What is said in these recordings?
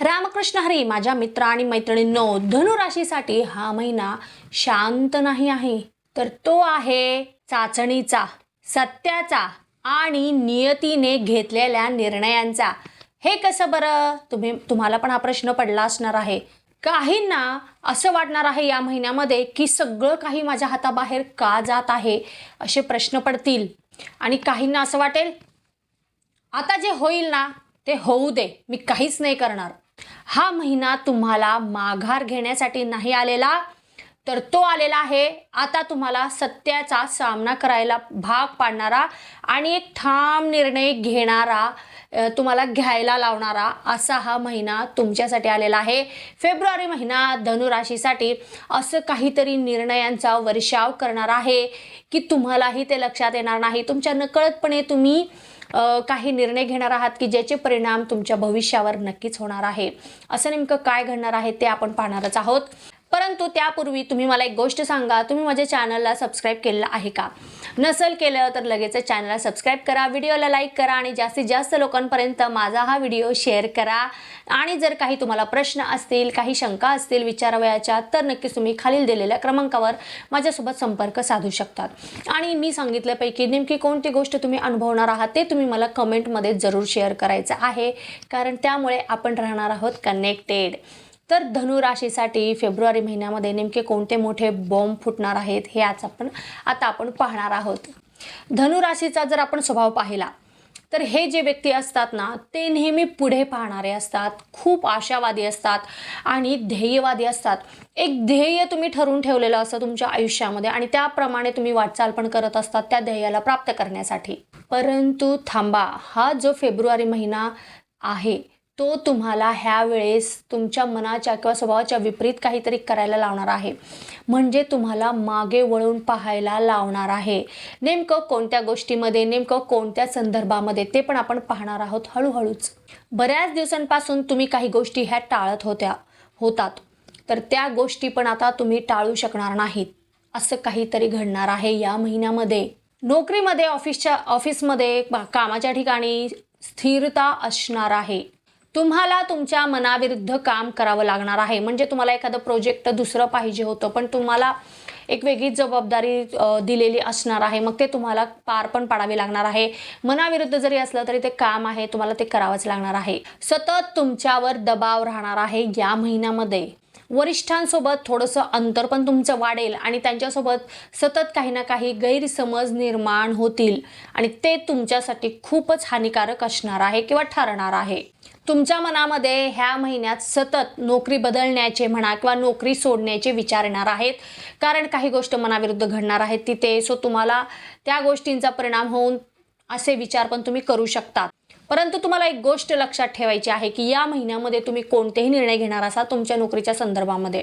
रामकृष्ण हरी माझ्या मित्र आणि मैत्रिणींनो धनुराशीसाठी हा महिना शांत नाही आहे. तर तो आहे चाचणीचा सत्याचा आणि नियतीने घेतलेल्या निर्णयांचा. हे कसं बरं? तुम्ही तुम्हाला पण हा प्रश्न पडला असणार आहे. काहींना असं वाटणार आहे या महिन्यामध्ये की सगळं काही माझ्या हाताबाहेर का जात आहे असे प्रश्न पडतील. आणि काहींना असं वाटेल आता जे होईल ना ते होऊ दे मी काहीच नाही करणार. हा महिना तुम्हाला माघार घेण्यासाठी नाही आलेला तर तो आलेला आहे. आता तुम्हाला सत्याचा सामना करायला भाग पाडणारा आणि एक ठाम निर्णय घेणारा तुम्हाला घ्यायला लावणारा असा हा महिना तुमच्यासाठी आलेला आहे. फेब्रुवारी महिना धनुराशीसाठी असं काहीतरी निर्णयांचा वर्षाव करणार आहे की तुम्हालाही ते लक्षात येणार नाही. तुमच्या नकळतपणे तुम्ही काही निर्णय घेणार आहात की ज्याचे परिणाम तुमच्या भविष्यावर नक्कीच होणार आहे. असं नेमकं काय घडणार आहे ते आपण पाहणारच आहोत. परंतु त्यापूर्वी तुम्ही मला एक गोष्ट सांगा तुम्ही माझ्या चॅनलला सबस्क्राईब केलेलं आहे का? नसेल केलं तर लगेच चॅनलला सबस्क्राईब करा व्हिडिओला लाईक करा आणि जास्तीत जास्त लोकांपर्यंत माझा हा व्हिडिओ शेअर करा. आणि जर काही तुम्हाला प्रश्न असतील काही शंका असतील विचारावयाच्या तर नक्कीच तुम्ही खालील दिलेल्या क्रमांकावर माझ्यासोबत संपर्क साधू शकतात. आणि मी सांगितल्यापैकी नेमकी कोणती गोष्ट तुम्ही अनुभवणार आहात ते तुम्ही मला कमेंटमध्ये जरूर शेअर करायचं आहे. कारण त्यामुळे आपण राहणार आहोत कनेक्टेड तर धनुराशीसाठी फेब्रुवारी महिन्यामध्ये नेमके कोणते मोठे बॉम्ब फुटणार आहेत हे आज आपण आता आपण पाहणार आहोत. धनुराशीचा जर आपण स्वभाव पाहिला तर हे जे व्यक्ती असतात ना ते नेहमी पुढे पाहणारे असतात. खूप आशावादी असतात आणि ध्येयवादी असतात. एक ध्येय तुम्ही ठरवून ठेवलेलं असतं तुमच्या आयुष्यामध्ये आणि त्याप्रमाणे तुम्ही वाटचाल पण करत असतात त्या ध्येयाला प्राप्त करण्यासाठी. परंतु थांबा हा जो फेब्रुवारी महिना आहे तो तुम्हाला ह्या वेळेस तुमच्या मनाच्या किंवा स्वभावाच्या विपरीत काहीतरी करायला लावणार आहे. म्हणजे तुम्हाला मागे वळून पाहायला लावणार आहे. नेमकं कोणत्या गोष्टीमध्ये नेमकं कोणत्या संदर्भामध्ये ते पण आपण पाहणार आहोत हळूहळूच. बऱ्याच दिवसांपासून तुम्ही काही गोष्टी ह्या टाळत होत्या होतात. तर त्या गोष्टी पण आता तुम्ही टाळू शकणार नाहीत. असं काहीतरी घडणार आहे या महिन्यामध्ये. नोकरीमध्ये ऑफिसच्या ऑफिसमध्ये कामाच्या ठिकाणी स्थिरता असणार आहे. तुम्हाला तुमच्या मनाविरुद्ध काम करावं लागणार आहे. म्हणजे तुम्हाला एखादं प्रोजेक्ट दुसरं पाहिजे होतं पण तुम्हाला एक वेगळी जबाबदारी दिलेली असणार आहे. मग ते तुम्हाला पार पण पाडावे लागणार आहे. मनाविरुद्ध जरी असलं तरी ते काम आहे तुम्हाला ते करावंच लागणार आहे. सतत तुमच्यावर दबाव राहणार आहे या महिन्यामध्ये. वरिष्ठांसोबत थोडंसं अंतर पण तुमचं वाढेल आणि त्यांच्यासोबत सतत काही ना काही गैरसमज निर्माण होतील. आणि ते तुमच्यासाठी खूपच हानिकारक असणार आहे किंवा ठरणार आहे. तुमच्या मनामध्ये ह्या महिन्यात सतत नोकरी बदलण्याचे म्हणा किंवा नोकरी सोडण्याचे विचार येणार आहेत. कारण काही गोष्ट मनाविरुद्ध घडणार आहेत तिथे सो तुम्हाला त्या गोष्टींचा परिणाम होऊन असे विचार पण तुम्ही करू शकता परंतु तुम्हाला एक गोष्ट लक्षात ठेवायची आहे की या महिन्यामध्ये तुम्ही कोणतेही निर्णय घेणार असाल तुमच्या नोकरीच्या संदर्भामध्ये.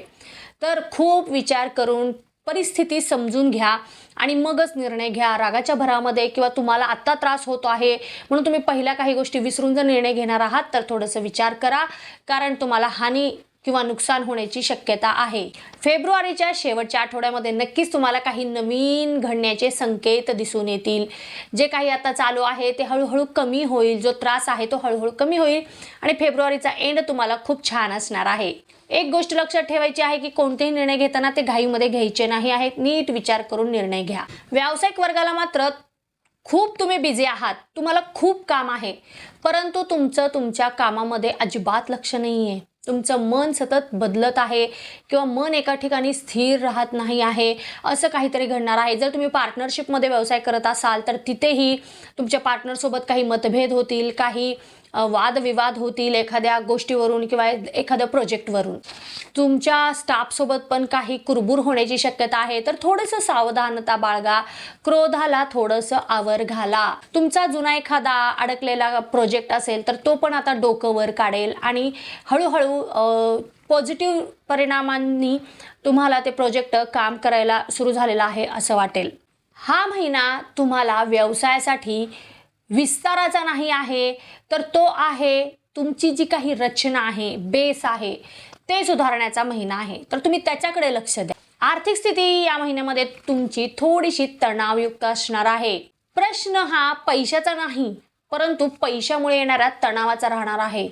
तर खूप विचार करून परिस्थिती समजून घ्या आणि मगच निर्णय घ्या. रागाच्या भरामध्ये किंवा तुम्हाला आत्ता त्रास होतो आहे म्हणून तुम्ही पहिल्या काही गोष्टी विसरून जर निर्णय घेणार आहात तर थोडंसं विचार करा. कारण तुम्हाला हानी किंवा नुकसान होण्याची शक्यता आहे. फेब्रुवारीच्या शेवटच्या आठवड्यामध्ये नक्कीच तुम्हाला काही नवीन घडण्याचे संकेत दिसून येतील. जे काही आता चालू आहे ते हळूहळू कमी होईल. जो त्रास आहे तो हळूहळू कमी होईल आणि फेब्रुवारीचा एंड तुम्हाला खूप छान असणार आहे. एक गोष्ट लक्षात ठेवायची आहे की कोणतेही निर्णय घेताना ते घाईमध्ये घ्यायचे नाही आहेत. नीट विचार करून निर्णय घ्या. व्यावसायिक वर्गाला मात्र खूप तुम्ही बिझी आहात. तुम्हाला खूप काम आहे. परंतु तुमचं तुमच्या कामामध्ये अजिबात लक्ष नाही आहे तुमचं मन सतत बदलत आहे किंवा मन एका ठिकाणी स्थिर राहत नाही आहे असं काहीतरी घडणार आहे. जर तुम्ही पार्टनरशिपमध्ये व्यवसाय करत असाल तर तिथेही तुमच्या पार्टनरसोबत काही मतभेद होतील काही वादविवाद होतील एखाद्या गोष्टीवरून किंवा एखाद्या प्रोजेक्टवरून. तुमच्या स्टाफसोबत पण काही कुरबूर होण्याची शक्यता आहे तर थोडंसं सावधानता बाळगा. क्रोधाला थोडंसं आवर घाला. तुमचा जुना एखादा अडकलेला प्रोजेक्ट असेल तर तो पण आता डोकं वर काढेल आणि हळूहळू पॉझिटिव्ह परिणामांनी तुम्हाला ते प्रोजेक्ट काम करायला सुरू झालेलं आहे असं वाटेल. हा महिना तुम्हाला व्यवसायासाठी विस्ताराचा नाही आहे तर तो आहे तुमची जी काही रचना आहे बेस आहे ते सुधारण्याचा महिना आहे. तर तुम्ही त्याच्याकडे लक्ष द्या. आर्थिक स्थिती या महिन्यामध्ये तुमची थोडीशी तणावयुक्त असणार आहे. प्रश्न हा पैशाचा नाही परंतु पैशामुळे येणाऱ्या तणावाचा राहणार आहे.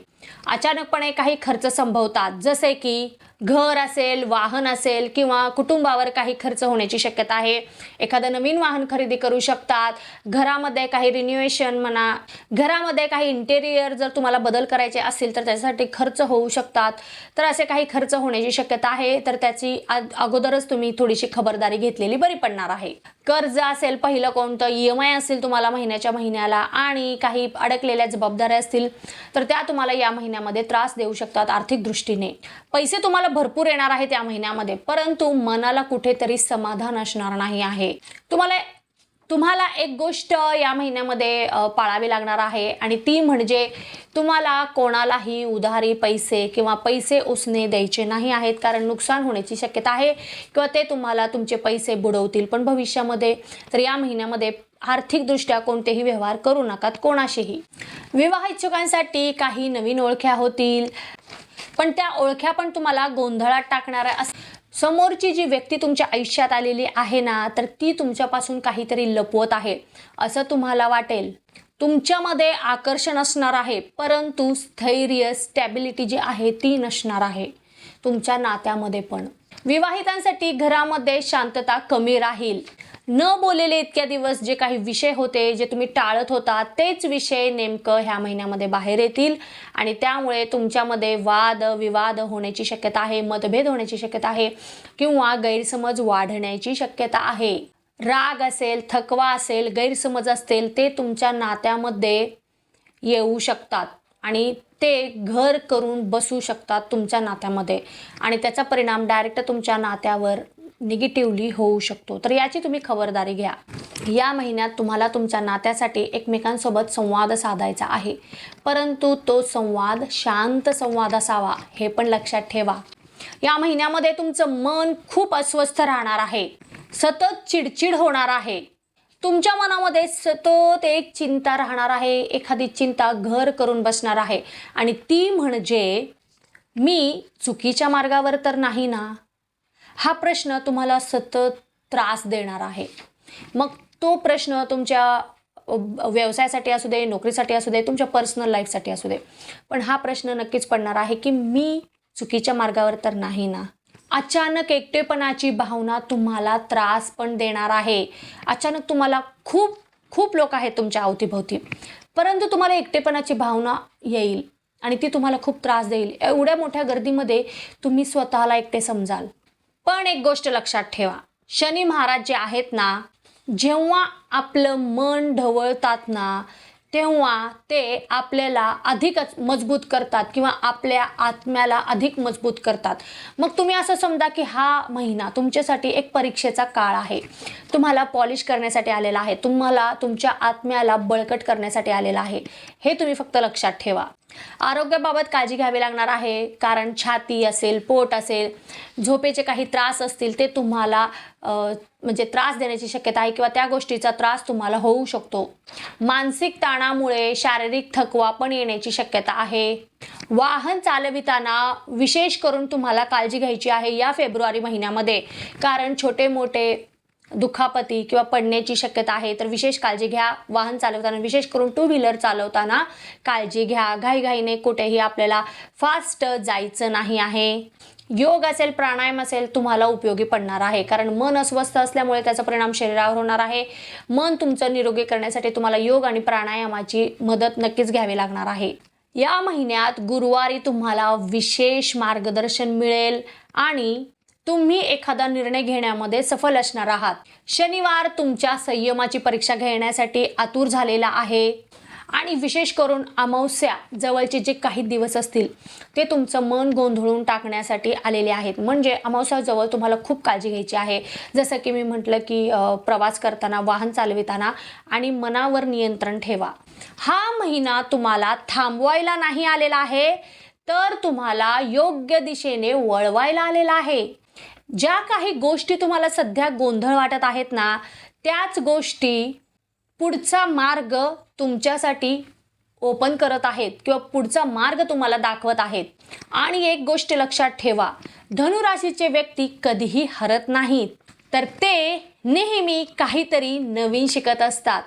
अचानकपणे काही खर्च संभवतात जसे की घर असेल वाहन असेल किंवा कुटुंबावर काही खर्च होण्याची शक्यता आहे. एखादं नवीन वाहन खरेदी करू शकतात. घरामध्ये काही रिन्युएशन म्हणा घरामध्ये काही इंटेरियर जर तुम्हाला बदल करायचे असतील तर त्यासाठी खर्च होऊ शकतात. तर असे काही खर्च होण्याची शक्यता आहे तर त्याची आ- अगोदरच तुम्ही थोडीशी खबरदारी घेतलेली बरी पडणार आहे. कर्ज असेल पहिलं कोणतं ई एम आय असेल तुम्हाला महिन्याच्या महिन्याला आणि काही अडकलेल्या जबाबदाऱ्या असतील तर त्या तुम्हाला या महिन्यामध्ये त्रास देऊ शकतात आर्थिक दृष्टीने. पैसे तुम्हाला भरपूर येणार आहे त्या महिन्यामध्ये परंतु मनाला कुठेतरी समाधान असणार नाही आहे. तुम्हाला तुम्हाला एक गोष्ट या महिन्यामध्ये पाळावी लागणार आहे आणि ती म्हणजे तुम्हाला कोणालाही उधारी पैसे किंवा पैसे उसने द्यायचे नाही आहेत कारण नुकसान होण्याची शक्यता आहे किंवा ते तुम्हाला तुमचे पैसे बुडवतील. पण भविष्यामध्ये तर या महिन्यामध्ये आर्थिकदृष्ट्या कोणतेही व्यवहार करू नकात कोणाशीही. विवाह इच्छुकांसाठी काही नवीन ओळख्या होतील. पण त्या ओळख्या पण तुम्हाला गोंधळात टाकणाऱ्या अस समोरची जी व्यक्ती तुमच्या आयुष्यात आलेली आहे ना तर ती तुमच्यापासून काहीतरी लपवत आहे. असं तुम्हाला वाटेल. तुमच्यामध्ये आकर्षण असणार आहे परंतु स्थैर्य स्टॅबिलिटी जी आहे ती नसणार आहे. तुमच्या नात्यामध्ये पण. विवाहितांसाठी घरामध्ये शांतता कमी राहील. न बोललेले इतक्या दिवस जे काही विषय होते जे तुम्ही टाळत होता तेच विषय नेमकं ह्या महिन्यामध्ये बाहेर येतील. आणि त्यामुळे तुमच्यामध्ये वाद विवाद होण्याची शक्यता आहे मतभेद होण्याची शक्यता आहे किंवा गैरसमज वाढण्याची शक्यता आहे. राग असेल थकवा असेल गैरसमज असतील ते तुमच्या नात्यामध्ये येऊ शकतात. आणि ते घर करून बसू शकतात तुमच्या नात्यामध्ये. आणि त्याचा परिणाम डायरेक्ट तुमच्या नात्यावर निगेटिव्हली होऊ शकतो. तर याची तुम्ही खबरदारी घ्या. या महिन्यात तुम्हाला तुमच्या नात्यासाठी एकमेकांसोबत संवाद साधायचा आहे. परंतु तो संवाद शांत संवाद असावा हे पण लक्षात ठेवा. या महिन्यामध्ये तुमचं मन खूप अस्वस्थ राहणार आहे. सतत चिडचिड होणार आहे. तुमच्या मनामध्ये सतत एक चिंता राहणार आहे. एखादी चिंता घर करून बसणार आहे. आणि ती म्हणजे मी चुकीच्या मार्गावर तर नाही ना. हा प्रश्न तुम्हाला सतत त्रास देणार आहे. मग तो प्रश्न तुमच्या व्यवसायासाठी असू दे नोकरीसाठी असू दे तुमच्या पर्सनल लाईफसाठी असू दे. पण हा प्रश्न नक्कीच पडणार आहे की मी चुकीच्या मार्गावर तर नाही ना? अचानक एकटेपणाची भावना तुम्हाला त्रास पण देणार आहे. अचानक तुम्हाला खूप खूप लोक आहेत तुमच्या अवतीभोवती. परंतु तुम्हाला एकटेपणाची भावना येईल आणि ती तुम्हाला खूप त्रास देईल. एवढ्या मोठ्या गर्दीमध्ये तुम्ही स्वतःला एकटे समजाल. पण एक गोष्ट लक्षात ठेवा. शनी महाराज जे आहेत ना जेव्हा आपलं मन ढवळतात ना तेव्हा ते आपल्याला अधिकच मजबूत करतात किंवा आपल्या आत्म्याला अधिक मजबूत करतात. मग तुम्ही असं समजा की हा महिना तुमच्यासाठी एक परीक्षेचा काळ आहे. तुम्हाला पॉलिश करण्यासाठी आलेला आहे. तुम्हाला तुमच्या आत्म्याला बळकट करण्यासाठी आलेला आहे. हे तुम्ही फक्त लक्षात ठेवा. आरोग्याबाबत काळजी घ्यावी लागणार आहे कारण छाती असेल पोट असेल झोपेचे काही त्रास असतील ते तुम्हाला म्हणजे त्रास देण्याची शक्यता आहे किंवा त्या गोष्टीचा त्रास तुम्हाला होऊ शकतो. मानसिक ताणामुळे शारीरिक थकवा पण येण्याची शक्यता आहे. वाहन चालविताना विशेष करून तुम्हाला काळजी घ्यायची आहे या फेब्रुवारी महिन्यामध्ये कारण छोटे मोठे दुखापती किंवा पडण्याची शक्यता आहे तर विशेष काळजी घ्या. वाहन चालवताना विशेष करून टू व्हीलर चालवताना काळजी घ्या. घाईघाईने कुठेही आपल्याला फास्ट जायचं नाही आहे. योग असेल प्राणायाम असेल तुम्हाला उपयोगी पडणार आहे. कारण मन अस्वस्थ असल्यामुळे त्याचा परिणाम शरीरावर होणार आहे. मन तुमचं निरोगी करण्यासाठी तुम्हाला योग आणि प्राणायामाची मदत नक्कीच घ्यावी लागणार आहे. या महिन्यात गुरुवारी तुम्हाला विशेष मार्गदर्शन मिळेल आणि तुम्ही एखादा निर्णय घेण्यामध्ये सफल असणार आहात. शनिवार तुमच्या संयमाची परीक्षा घेण्यासाठी आतुर झालेला आहे. आणि विशेष करून अमावस्या जवळचे जे काही दिवस असतील ते तुमचं मन गोंधळून टाकण्यासाठी आलेले आहेत. म्हणजे अमावस्याजवळ तुम्हाला खूप काळजी घ्यायची आहे. जसं की मी म्हटलं की प्रवास करताना वाहन चालविताना आणि मनावर नियंत्रण ठेवा. हा महिना तुम्हाला थांबवायला नाही आलेला आहे तर तुम्हाला योग्य दिशेने वळवायला आलेला आहे. ज्या काही गोष्टी तुम्हाला सध्या गोंधळ वाटत आहेत ना त्याच गोष्टी पुढचा मार्ग तुमच्यासाठी ओपन करत आहेत किंवा पुढचा मार्ग तुम्हाला दाखवत आहेत. आणि एक गोष्ट लक्षात ठेवा धनुराशीचे व्यक्ती कधीही हरत नाहीत. तर ते नेहमी काहीतरी नवीन शिकत असतात.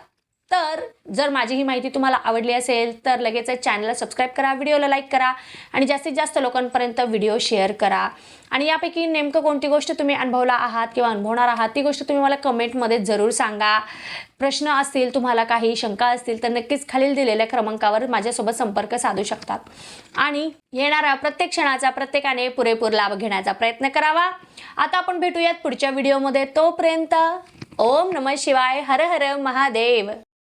तर जर माझी ही माहिती तुम्हाला आवडली असेल तर लगेच चॅनलला सबस्क्राईब करा व्हिडिओला लाईक करा आणि जास्तीत जास्त लोकांपर्यंत व्हिडिओ शेअर करा. आणि यापैकी नेमकं कोणती गोष्ट तुम्ही अनुभवला आहात किंवा अनुभवणार आहात ती गोष्ट तुम्ही मला कमेंटमध्ये जरूर सांगा. प्रश्न असतील तुम्हाला काही शंका असतील तर नक्कीच खालील दिलेल्या क्रमांकावर माझ्यासोबत संपर्क साधू शकतात. आणि येणाऱ्या प्रत्येक क्षणाचा प्रत्येकाने पुरेपूर लाभ घेण्याचा प्रयत्न करावा. आता आपण भेटूयात पुढच्या व्हिडिओमध्ये. तोपर्यंत ओम नम शिवाय हर हर महादेव.